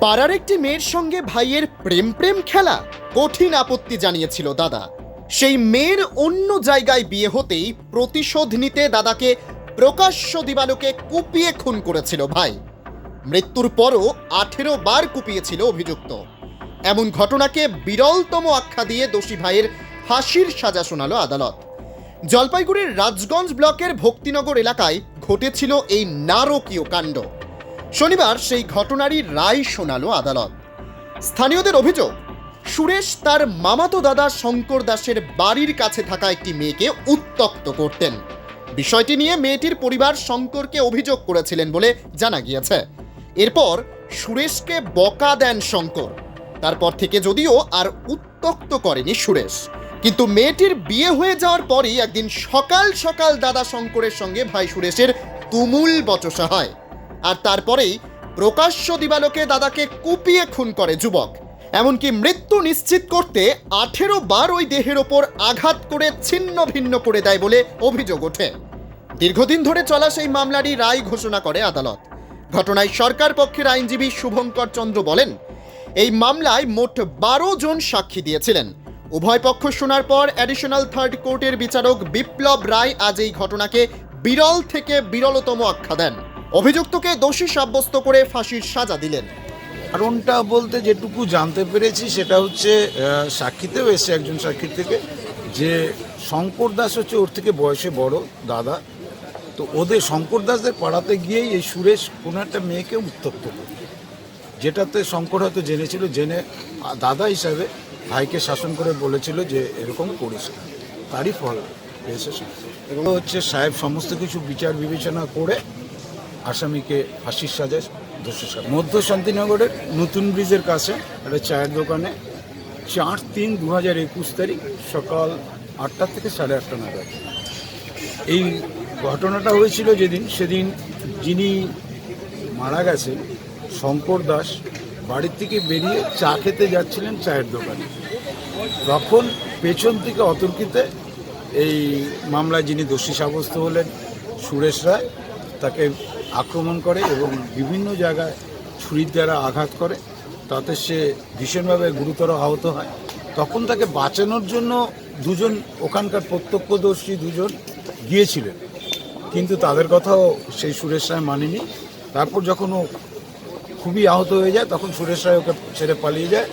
পাড়ার একটি মেয়ের সঙ্গে ভাইয়ের প্রেম প্রেম খেলা কঠিন আপত্তি জানিয়েছিল দাদা। সেই মেয়ের অন্য জায়গায় বিয়ে হতেই প্রতিশোধ নিতে দাদাকে প্রকাশ্য দিবালোকে কুপিয়ে খুন করেছিল ভাই। মৃত্যুর পরও আঠেরো বার কুপিয়েছিল অভিযুক্ত। এমন ঘটনাকে বিরলতম আখ্যা দিয়ে দোষী ভাইয়ের ফাঁসির সাজা শোনালো আদালত। জলপাইগুড়ির রাজগঞ্জ ব্লকের ভক্তিনগর এলাকায় ঘটেছিল এই নারকীয় কাণ্ড। শনিবার সেই ঘটনারই রায় শোনালো আদালত। স্থানীয়দের অভিযোগ, সুরেশ তার মামাতো দাদা শঙ্কর দাসের বাড়ির কাছে থাকা একটি মেয়েকে উত্তক্ত করতেন। বিষয়টি নিয়ে মেয়েটির পরিবার শঙ্করকে অভিযোগ করেছিলেন বলে জানা গিয়েছে। এরপর সুরেশকে বকা দেন শঙ্কর। তারপর থেকে যদিও আর উত্তক্ত করেনি সুরেশ। কিন্তু মেয়েটির বিয়ে হয়ে যাওয়ার পরই একদিন সকাল সকাল দাদা শঙ্করের সঙ্গে ভাই সুরেশের তুমুল বচসা হয়। আর তারপরেই প্রকাশ্য দিবালোকে দাদাকে কুপিয়ে খুন করে যুবক। এমনকি মৃত্যু নিশ্চিত করতে আঠেরো বার ওই দেহের ওপর আঘাত করে ছিন্ন ভিন্ন করে দেয় বলে অভিযোগ ওঠে। দীর্ঘদিন ধরে চলা সেই মামলারই রায় ঘোষণা করে আদালত। ঘটনায় সরকার পক্ষের আইনজীবী শুভঙ্কর চন্দ্র বলেন, এই মামলায় মোট বারো জন সাক্ষী দিয়েছিলেন। উভয় পক্ষ শোনার পর অ্যাডিশনাল থার্ড কোর্টের বিচারক বিপ্লব রায় আজ এই ঘটনাকে বিরল থেকে বিরলতম আখ্যা দেন। অভিযুক্তকে দোষী সাব্যস্ত করে ফাঁসির সাজা দিলেন। কারণটা বলতে যেটুকু জানতে পেরেছি সেটা হচ্ছে সাক্ষীতেও এসে একজন সাক্ষীর থেকে যে শঙ্কর দাস হচ্ছে ওর থেকে বয়সে বড় দাদা। তো ওদের শঙ্কর দাসদের পাড়াতে গিয়েই এই সুরেশ কোনো একটা মেয়েকে উত্তপ্ত করে। যেটাতে শঙ্কর হয়তো জেনেছিল, জেনে দাদা হিসাবে ভাইকে শাসন করে বলেছিল যে এরকম করিস না। তারই ফল পেয়েছে এগুলো হচ্ছে সাহেব সমস্ত কিছু বিচার বিবেচনা করে আসামিকে ফাঁসির সাজায় দোষী সাজা। মধ্য শান্তিনগরের নতুন ব্রিজের কাছে একটা চায়ের দোকানে চার তিন দু হাজার একুশ তারিখ সকাল আটটা থেকে সাড়ে আটটা নাগাদ। এই ঘটনাটা হয়েছিল যেদিন, সেদিন যিনি মারা গেছেন, শঙ্কর দাস, বাড়ির থেকে বেরিয়ে চা খেতে যাচ্ছিলেন চায়ের দোকানে। তখন পেছন থেকে অতর্কিতে এই মামলায় যিনি দোষী সাব্যস্ত হলেন সুরেশ রায় তাকে আক্রমণ করে এবং বিভিন্ন জায়গায় ছুরির দ্বারা আঘাত করে, তাতে সে ভীষণভাবে গুরুতর আহত হয়। তখন তাকে বাঁচানোর জন্য দুজন ওখানকার প্রত্যক্ষদর্শী দুজন গিয়েছিলেন। কিন্তু তাদের কথাও সেই সুরেশ রায় মানেনি। তারপর যখন ও খুবই আহত হয়ে যায়, তখন সুরেশ রায় ওকে ছেড়ে পালিয়ে যায়।